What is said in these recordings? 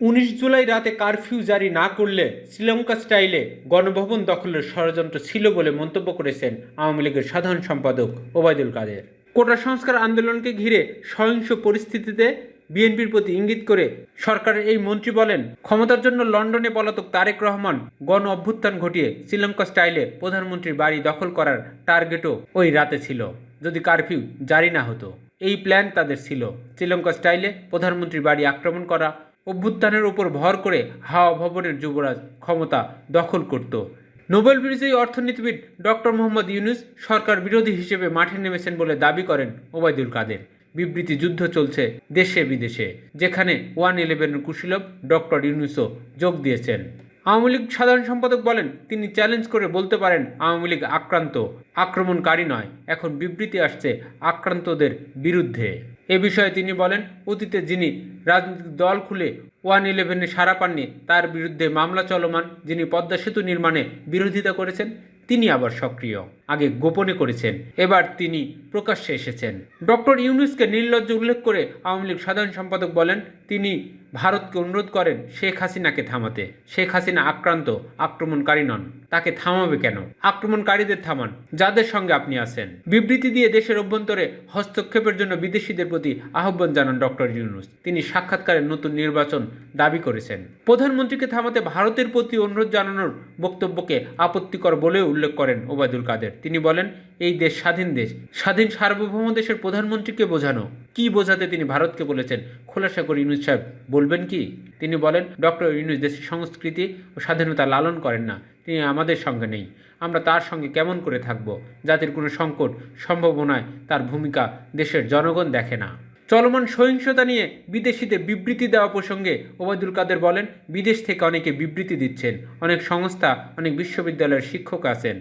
উনিশ জুলাই রাতে কারফিউ জারি না করলে শ্রীলঙ্কা স্টাইলে গণভবন দখলের ষড়যন্ত্র ছিল বলে মন্তব্য করেছেন আওয়ামী লীগের সাধারণ সম্পাদক ওবায়দুল কাদের। কোটা সংস্কার আন্দোলনকে ঘিরে সহিংস পরিস্থিতিতে বিএনপির প্রতি ইঙ্গিত করে সরকারের এই মন্ত্রী বলেন, ক্ষমতার জন্য লন্ডনে পলাতক তারেক রহমান গণ অভ্যুত্থান ঘটিয়ে শ্রীলঙ্কা স্টাইলে প্রধানমন্ত্রীর বাড়ি দখল করার টার্গেটও ওই রাতে ছিল, যদি কারফিউ জারি না হতো। এই প্ল্যান তাদের ছিল, শ্রীলঙ্কা স্টাইলে প্রধানমন্ত্রীর বাড়ি আক্রমণ করা অভ্যুত্থানের উপর ভর করে হাওয়া ভবনের যুবরাজ ক্ষমতা দখল করত। নোবেল বিজয়ী অর্থনীতিবিদ ডক্টর মোহাম্মদ ইউনুস সরকার বিরোধী হিসেবে মাঠে নেমেছেন বলে দাবি করেন ওবায়দুল কাদের। বিবৃতি যুদ্ধ চলছে দেশে বিদেশে, যেখানে ওয়ান ইলেভেনের কুশীলভ ডক্টর ইউনুসও যোগ দিয়েছেন। আওয়ামী লীগ সাধারণ সম্পাদক বলেন, তিনি চ্যালেঞ্জ করে বলতে পারেন, আওয়ামী লীগ আক্রান্ত, আক্রমণকারী নয়। এখন বিবৃতি আসছে আক্রান্তদের বিরুদ্ধে। এ বিষয়ে তিনি বলেন, অতীতে যিনি রাজনৈতিক দল খুলে ওয়ান ইলেভেনে সারা পাননি, তার বিরুদ্ধে মামলা চলমান যিনি পদ্মা সেতু নির্মাণে বিরোধিতা করেছেন তিনি আবার সক্রিয়। আগে গোপনে করেছেন, এবার তিনি প্রকাশ্যে এসেছেন। ডক্টর ইউনুসকে নির্লজ্জ উল্লেখ করে আওয়ামী লীগ সাধারণ সম্পাদক বলেন, তিনি ভারতকে অনুরোধ করেন শেখ হাসিনাকে থামাতে। শেখ হাসিনা আক্রান্ত, আক্রমণকারী নন। তাকে থামাবে কেন? আক্রমণকারীদের থামান, যাদের সঙ্গে আপনি আছেন? বিবৃতি দিয়ে দেশের অভ্যন্তরে হস্তক্ষেপের জন্য বিদেশিদের প্রতি আহ্বান জানান ডক্টর ইউনুস। তিনি সাক্ষাৎকারে নতুন নির্বাচন দাবি করেছেন। প্রধানমন্ত্রীকে থামাতে ভারতের প্রতি অনুরোধ জানানোর বক্তব্যকে আপত্তিকর বলেও উল্লেখ করেন ওবায়দুল কাদের। তিনি বলেন, এই দেশ স্বাধীন দেশ। স্বাধীন সার্বভৌম দেশের প্রধানমন্ত্রীকে বোঝানো। কি বোঝাতে তিনি ভারতকে বলেছেন? খোলাসা করে ইউনুস সাহেব বলবেন কি? তিনি বলেন, ডক্টর ইউনুস দেশের সংস্কৃতি ও স্বাধীনতা লালন করেন না। তিনি আমাদের সঙ্গে নেই। আমরা তার সঙ্গে কেমন করে থাকব? জাতির কোনো সংকট, সম্ভাবনায় তার ভূমিকা দেশের জনগণ দেখে না। চলমান সহিংসতা নিয়ে বিদেশিদের বিবৃতি দেওয়া প্রসঙ্গে ওবায়দুল কাদের বলেন, বিদেশ থেকে অনেকে বিবৃতি দিচ্ছেন। অনেক সংস্থা, অনেক বিশ্ববিদ্যালয়ের শিক্ষক আছেন।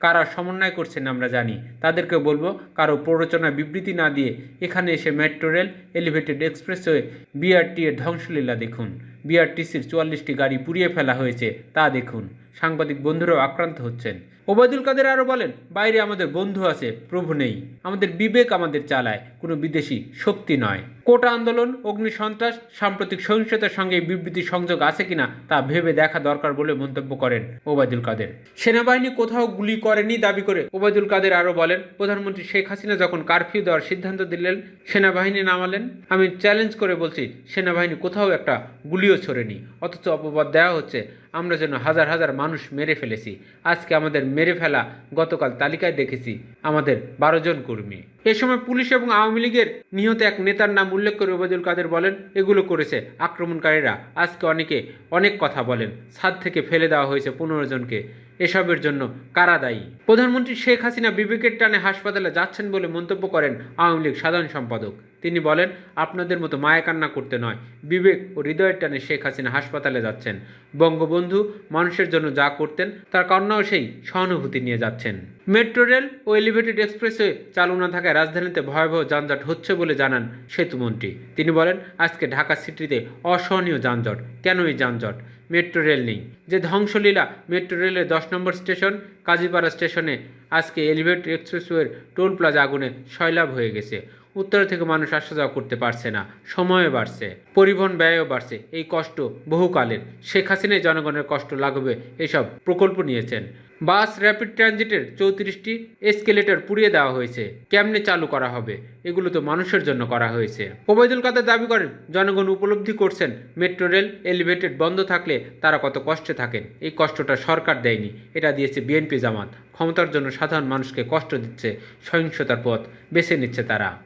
কারা সমন্বয় করছেন আমরা জানি। তাদেরকে বলব, কারও প্ররোচনা বিবৃতি না দিয়ে এখানে এসে metro rail, elevated expressway BRT এর ধ্বংসলীলা দেখুন। বিআরটিসির চুয়াল্লিশটি গাড়ি পুড়িয়ে ফেলা হয়েছে, তা দেখুন। সাংবাদিক বন্ধুরাও আক্রান্ত হচ্ছেন। ওবায়দুল কাদের আরও বলেন, বাইরে আমাদের বন্ধু আছে, প্রভু নেই। আমাদের বিবেক আমাদের চালায়, কোনো বিদেশি শক্তি নয়। কোটা আন্দোলন, অগ্নি সন্ত্রাস, সাম্প্রতিক সহিংসতার সঙ্গে বিবৃতি সংযোগ আছে কিনা তা ভেবে দেখা দরকার বলে মন্তব্য করেন ওবায়দুল কাদের। সেনাবাহিনী কোথাও গুলি করেনি দাবি করে ওবায়দুল কাদের আরও বলেন, প্রধানমন্ত্রী শেখ হাসিনা যখন কারফিউ দেওয়ার সিদ্ধান্ত দিলেন, সেনাবাহিনী নামালেন। আমি চ্যালেঞ্জ করে বলছি, সেনাবাহিনী কোথাও একটা গুলিও ছোড়েনি। অথচ অপবাদ দেওয়া হচ্ছে, আমরা যেন হাজার হাজার মানুষ মেরে ফেলেছি। আজকে আমাদের মেরে ফেলা গতকাল তালিকায় দেখেছি, আমাদের বারো জন কর্মী। এ সময় পুলিশ এবং আওয়ামী লীগের নিহত এক নেতার নাম উল্লেখ করে ওবায়দুল কাদের বলেন, এগুলো করেছে আক্রমণকারীরা। আজকে অনেকে অনেক কথা বলেন। ছাদ থেকে ফেলে দেওয়া হয়েছে পনেরো জনকে। এসবের জন্য কারা দায়ী? প্রধানমন্ত্রী শেখ হাসিনা বিবেকের টানে হাসপাতালে যাচ্ছেন বলে মন্তব্য করেন আওয়ামী লীগ সাধারণ সম্পাদক। তিনি বলেন, আপনাদের মতো মায়া কান্না করতে নয়। বিবেক ও হৃদয়ের টানে শেখ হাসিনা হাসপাতালে যাচ্ছেন। বঙ্গবন্ধু মানুষের জন্য যা করতেন, তার কন্যাও সেই সহানুভূতি নিয়ে যাচ্ছেন। মেট্রো রেল ও এলিভেটেড এক্সপ্রেসওয়ে চালু না থাকায় রাজধানীতে ভয়াবহ যানজট হচ্ছে বলে জানান সেতুমন্ত্রী। তিনি বলেন, আজকে ঢাকা সিটিতে অসহনীয় যানজট। কেন এই যানজট? মেট্রো রেল নেই। যে ধ্বংসলীলা মেট্রো রেলের দশ নম্বর স্টেশন কাজীপাড়া স্টেশনে আজকে এলিভেটেড এক্সপ্রেসওয়ের টোল প্লাজা আগুনে সয়লাভ হয়ে গেছে। উত্তর থেকে মানুষ আসা যাওয়া করতে পারছে না। সময়ও বাড়ছে। পরিবহন ব্যয়ও বাড়ছে। এই কষ্ট বহুকালের। শেখ হাসিনাই জনগণের কষ্ট লাগবে এসব প্রকল্প নিয়েছেন। বাস র্যাপিড ট্রানজিটের চৌত্রিশটি এসকেলেটর পুড়িয়ে দেওয়া হয়েছে। কেমনে চালু করা হবে? এগুলো তো মানুষের জন্য করা হয়েছে। ওবায়দুল কাদের দাবি করেন, জনগণ উপলব্ধি করছেন, মেট্রো রেল এলিভেটেড বন্ধ থাকলে তারা কত কষ্টে থাকেন। এই কষ্টটা সরকার দেয়নি। এটা দিয়েছে জামাত। ক্ষমতার জন্য সাধারণ মানুষকে কষ্ট দিচ্ছে সহিংসতার পথ বেছে নিচ্ছে তারা।